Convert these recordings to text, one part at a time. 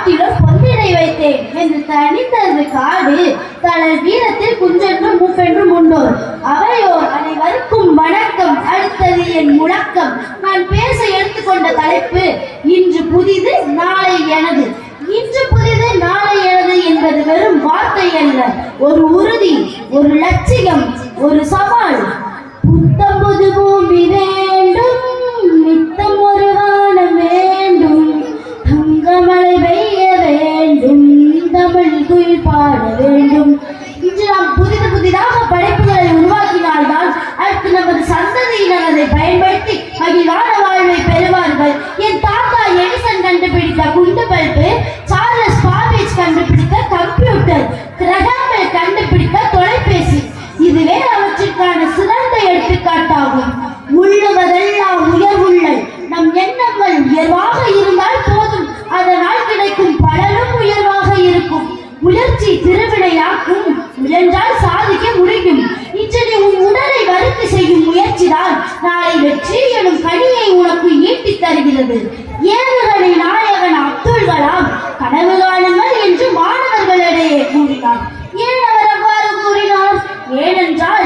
காட்டிலும் பொன்னினை வைத்தேன் என்று தனித்தது காடு தனது வீரத்தில் குஞ்சென்றும் மூப்பென்றும் உண்டோர் அவையோ அனைவருக்கும் வணக்கம். அடுத்தது என் முழக்கம். நான் பேச எடுத்துக்கொண்ட தலைப்பு இன்று புதிது நாளை எனது. இன்று புதிது நாளை எனது என்பது வெறும் வார்த்தை அல்ல. ஒரு உறுதி ஒரு லட்சியம் ஒரு சவால் வேண்டும் தமிழ் பாட வேண்டும். இன்று நாம் புதிது புதிதாக படைப்புகளை உருவாக்கினால்தான் அடுத்து நமது சந்ததியினர் அதை பயன்படுத்தி மகிழ்வான வாழ்வை பெறுவார்கள். என் தாத்தா எடிசன் கண்டுபிடித்த குண்டு பல்பு முயற்சி திருவினையாக்கும் முயன்றால் சாதிக்க முடியும். இச்சனை உன் உடலை வறுத்து செய்யும் முயற்சிதான். நாளை வெற்றி எனும் கனியை உனக்கு ஈட்டித் தருகிறது. ஏவுகளை நாயகன் அப்துல் கலாம் கனவு காணுங்கள் என்று மாணவர்களிடையே கூறினார். ஏன் அவர் அவ்வாறு கூறினார்? ஏனென்றால்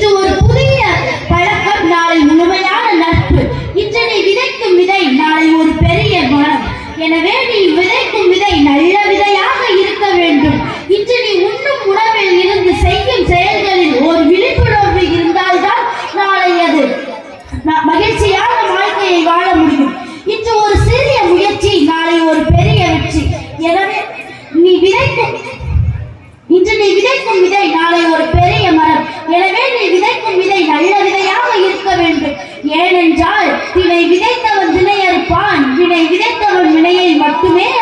இன்று ஒரு புதிய பழக்கம் நாளை முழுமையான நட்பு. இன்று விதைக்கும் விதை நாளை ஒரு பெரிய மரம். எனவே நீ விதைக்கும் விதை நல்ல விதைத்தவன் வினை அறுப்பான். வினை விதைத்தவன் வினையை மட்டுமே